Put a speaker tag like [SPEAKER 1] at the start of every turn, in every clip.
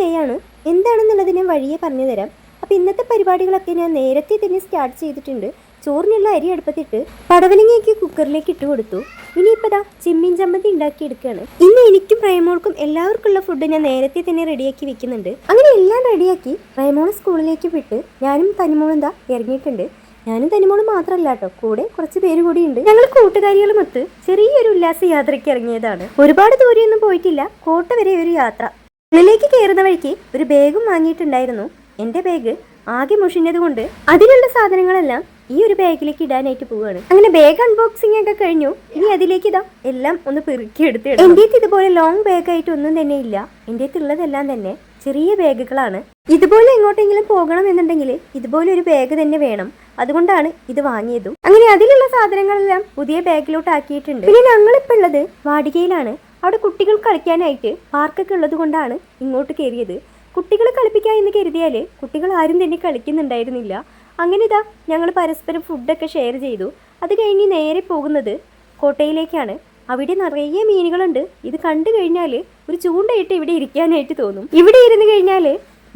[SPEAKER 1] Day ആണ് എന്താണെന്നുള്ളത് ഞാൻ വഴിയെ പറഞ്ഞു തരാം. അപ്പോൾ ഇന്നത്തെ പരിപാടികളൊക്കെ ഞാൻ നേരത്തെ തന്നെ സ്റ്റാർട്ട് ചെയ്തിട്ടുണ്ട്. ചോറിനുള്ള അരി അടുപ്പത്തിട്ട് പടവലങ്ങയൊക്കെ കുക്കറിലേക്ക് ഇട്ട് കൊടുത്തു. ഇനിയിപ്പോൾ ദാ ചിമ്മിൻ ചമ്മന്തി ഉണ്ടാക്കി എടുക്കുകയാണ്. ഇന്ന് എനിക്കും പ്രേമോൾക്കും എല്ലാവർക്കുള്ള ഫുഡ് ഞാൻ നേരത്തെ തന്നെ റെഡിയാക്കി വെക്കുന്നുണ്ട്. അങ്ങനെ എല്ലാം റെഡിയാക്കി പ്രേമോളെ സ്കൂളിലേക്ക് വിട്ട് ഞാനും തനിമോളും ദാ ഇറങ്ങിയിട്ടുണ്ട്. ഞാനും തനിമോളും മാത്രമല്ല കേട്ടോ കൂടെ കുറച്ച് പേര് കൂടിയുണ്ട് ഞങ്ങൾ കൂട്ടുകാരികളുമൊത്ത് ചെറിയൊരു ഉല്ലാസ യാത്രയ്ക്ക് ഇറങ്ങിയതാണ്. ഒരുപാട് ദൂരെയൊന്നും പോയിട്ടില്ല. കോട്ട വരെ ഒരു യാത്ര. ഉള്ളിലേക്ക് കയറുന്ന വഴിക്ക് ഒരു ബാഗും വാങ്ങിയിട്ടുണ്ടായിരുന്നു. എന്റെ ബാഗ് ആകെ മുഷിഞ്ഞത് കൊണ്ട് അതിലുള്ള സാധനങ്ങളെല്ലാം ഈ ഒരു ബാഗിലേക്ക് ഇടാനായിട്ട് പോവുകയാണ്. അങ്ങനെ ബാഗ് അൺബോക്സിംഗ് ഒക്കെ കഴിഞ്ഞു. ഇനി അതിലേക്ക് ഇതാ എല്ലാം ഒന്ന് പെറുക്കി എടുത്ത് എന്റെ ഇതുപോലെ ലോങ് ബാഗ് ആയിട്ട് ഒന്നും തന്നെ ഇല്ല. എന്റെ ഉള്ളതെല്ലാം തന്നെ ചെറിയ ബാഗുകളാണ്. ഇതുപോലെ എങ്ങോട്ടെങ്കിലും പോകണം എന്നുണ്ടെങ്കിൽ ഇതുപോലെ ഒരു ബാഗ് തന്നെ വേണം. അതുകൊണ്ടാണ് ഇത് വാങ്ങിയതും. അങ്ങനെ അതിലുള്ള സാധനങ്ങളെല്ലാം പുതിയ ബാഗിലോട്ട് ആക്കിയിട്ടുണ്ട്. പിന്നെ ഞങ്ങളിപ്പോൾ ഉള്ളത് വാടികയിലാണ്. അവിടെ കുട്ടികൾ കളിക്കാനായിട്ട് പാർക്കൊക്കെ ഉള്ളത് കൊണ്ടാണ് ഇങ്ങോട്ട് കയറിയത്. കുട്ടികളെ കളിപ്പിക്കുക എന്ന് കരുതിയാൽ കുട്ടികൾ ആരും തന്നെ കളിക്കുന്നുണ്ടായിരുന്നില്ല. അങ്ങനെ ഇതാ ഞങ്ങൾ പരസ്പരം ഫുഡൊക്കെ ഷെയർ ചെയ്തു. അത് കഴിഞ്ഞ് നേരെ പോകുന്നത് കോട്ടയിലേക്കാണ്. അവിടെ നിറയെ മീനുകളുണ്ട്. ഇത് കണ്ടു കഴിഞ്ഞാൽ ഒരു ചൂണ്ടയിട്ട് ഇവിടെ ഇരിക്കാനായിട്ട് തോന്നും. ഇവിടെ ഇരുന്ന് കഴിഞ്ഞാൽ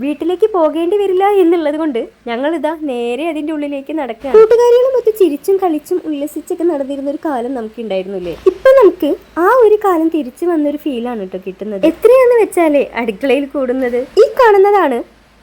[SPEAKER 1] വീട്ടിലേക്ക് പോകേണ്ടി വരില്ല എന്നുള്ളത് കൊണ്ട് ഞങ്ങളിതാ നേരെ അതിന്റെ ഉള്ളിലേക്ക് നടക്കുക കൂട്ടുകാരികളും ഒത്ത് ചിരിച്ചും കളിച്ചും ഉല്ലസിച്ചൊക്കെ നടന്നിരുന്ന ഒരു കാലം നമുക്ക് ഉണ്ടായിരുന്നില്ലേ ഇപ്പൊ നമുക്ക് ആ ഒരു കാലം തിരിച്ചു വന്നൊരു ഫീലാണ് കേട്ടോ കിട്ടുന്നത്. എത്രയാണെന്ന് വെച്ചാലേ അടുക്കളയിൽ കൂടുന്നത്. ഈ കാണുന്നതാണ്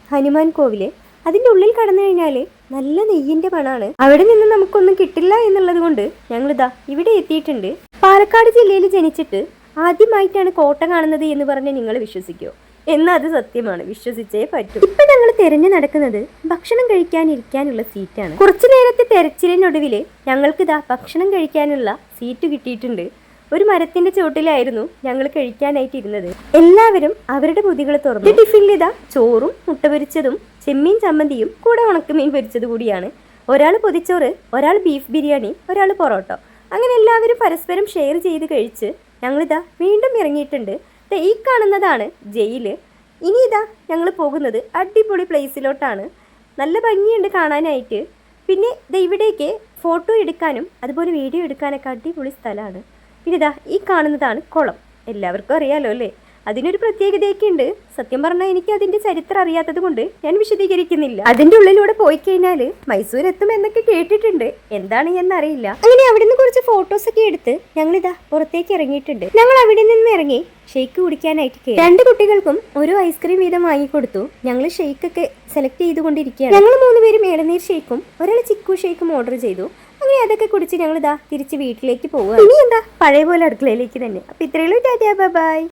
[SPEAKER 1] ഹനുമാൻ കോവിൽ. അതിന്റെ ഉള്ളിൽ കടന്നു കഴിഞ്ഞാൽ നല്ല നെയ്യിന്റെ മണാണ്. അവിടെ നിന്ന് നമുക്കൊന്നും കിട്ടില്ല എന്നുള്ളത് കൊണ്ട് ഞങ്ങളിതാ ഇവിടെ എത്തിയിട്ടുണ്ട്. പാലക്കാട് ജില്ലയിൽ ജനിച്ചിട്ട് ആദ്യമായിട്ടാണ് കോട്ട കാണുന്നത് എന്ന് പറഞ്ഞ് നിങ്ങൾ വിശ്വസിക്കുമോ എന്നാൽ അത് സത്യമാണ്. വിശ്വസിച്ചേ പറ്റൂ. ഇപ്പൊ ഞങ്ങൾ തിരഞ്ഞു നടക്കുന്നത് ഭക്ഷണം കഴിക്കാനിരിക്കാനുള്ള സീറ്റാണ്. കുറച്ചു നേരത്തെ ഞങ്ങൾക്ക് ഇതാ ഭക്ഷണം കഴിക്കാനുള്ള സീറ്റ് കിട്ടിയിട്ടുണ്ട്. ഒരു മരത്തിന്റെ ചുവട്ടിലായിരുന്നു ഞങ്ങൾ കഴിക്കാനായിട്ട് ഇരുന്നത്. എല്ലാവരും അവരുടെ പൊതികൾ തുറന്നു. ടിഫിനിൽ ഇതാ ചോറും മുട്ട പൊരിച്ചതും ചെമ്മീൻ ചമ്മന്തിയും കൂടെ ഉണക്കമീൻ പൊരിച്ചത് കൂടിയാണ്. ഒരാൾ പൊതിച്ചോറ് ഒരാൾ ബീഫ് ബിരിയാണി ഒരാൾ പൊറോട്ടോ. അങ്ങനെ എല്ലാവരും പരസ്പരം ഷെയർ ചെയ്ത് കഴിച്ച് ഞങ്ങളിതാ വീണ്ടും ഇറങ്ങിയിട്ടുണ്ട്. ഈ കാണുന്നതാണ് ജയിൽ. ഇനി ഇതാ ഞങ്ങൾ പോകുന്നത് അടിപൊളി പ്ലേസിലോട്ടാണ് നല്ല ഭംഗിയുണ്ട് കാണാനായിട്ട്. പിന്നെ ദേ ഇവിടേക്ക് ഫോട്ടോ എടുക്കാനും അതുപോലെ വീഡിയോ എടുക്കാനൊക്കെ അടിപൊളി സ്ഥലമാണ്. പിന്നെ ഇതാ ഈ കാണുന്നതാണ് കുളം. എല്ലാവർക്കും അറിയാലോ അല്ലേ? അതിനൊരു പ്രത്യേകതയൊക്കെ ഉണ്ട് സത്യം പറഞ്ഞാൽ എനിക്ക് അതിന്റെ ചരിത്രം അറിയാത്തത് കൊണ്ട് ഞാൻ വിശദീകരിക്കുന്നില്ല. അതിന്റെ ഉള്ളിലൂടെ പോയി കഴിഞ്ഞാൽ മൈസൂർ എത്തും എന്നൊക്കെ കേട്ടിട്ടുണ്ട്. എന്താണ് എന്നറിയില്ല. അങ്ങനെ അവിടെ നിന്ന് കുറച്ച് ഫോട്ടോസ് ഒക്കെ എടുത്ത് ഇതാ പുറത്തേക്ക് ഇറങ്ങിയിട്ടുണ്ട്. ഞങ്ങൾ അവിടെ നിന്ന് ഇറങ്ങി ഷെയ്ക്ക് കുടിക്കാനായിട്ട് കയറി രണ്ട് കുട്ടികൾക്കും ഒരു ഐസ്ക്രീം വീതം വാങ്ങിക്കൊടുത്തു ഞങ്ങൾ ഷെയ്ക്ക് ഒക്കെ സെലക്ട് ചെയ്തുകൊണ്ടിരിക്കുകയാണ്. ഞങ്ങൾ മൂന്നുപേരും ഇളനീർ ഷെയ്ക്കും ഒരാൾ ചിക്കു ഷെയ്ക്കും ഓർഡർ ചെയ്തു. അങ്ങനെ അതൊക്കെ കുടിച്ച് ഞങ്ങൾ ഇതാ തിരിച്ച് വീട്ടിലേക്ക് പോവുക ഇനി എന്താ പഴയ പോലെ അടുക്കളയിലേക്ക് തന്നെ. അപ്പൊ ഇത്രയുള്ളൂ ടാറ്റാ ബൈ.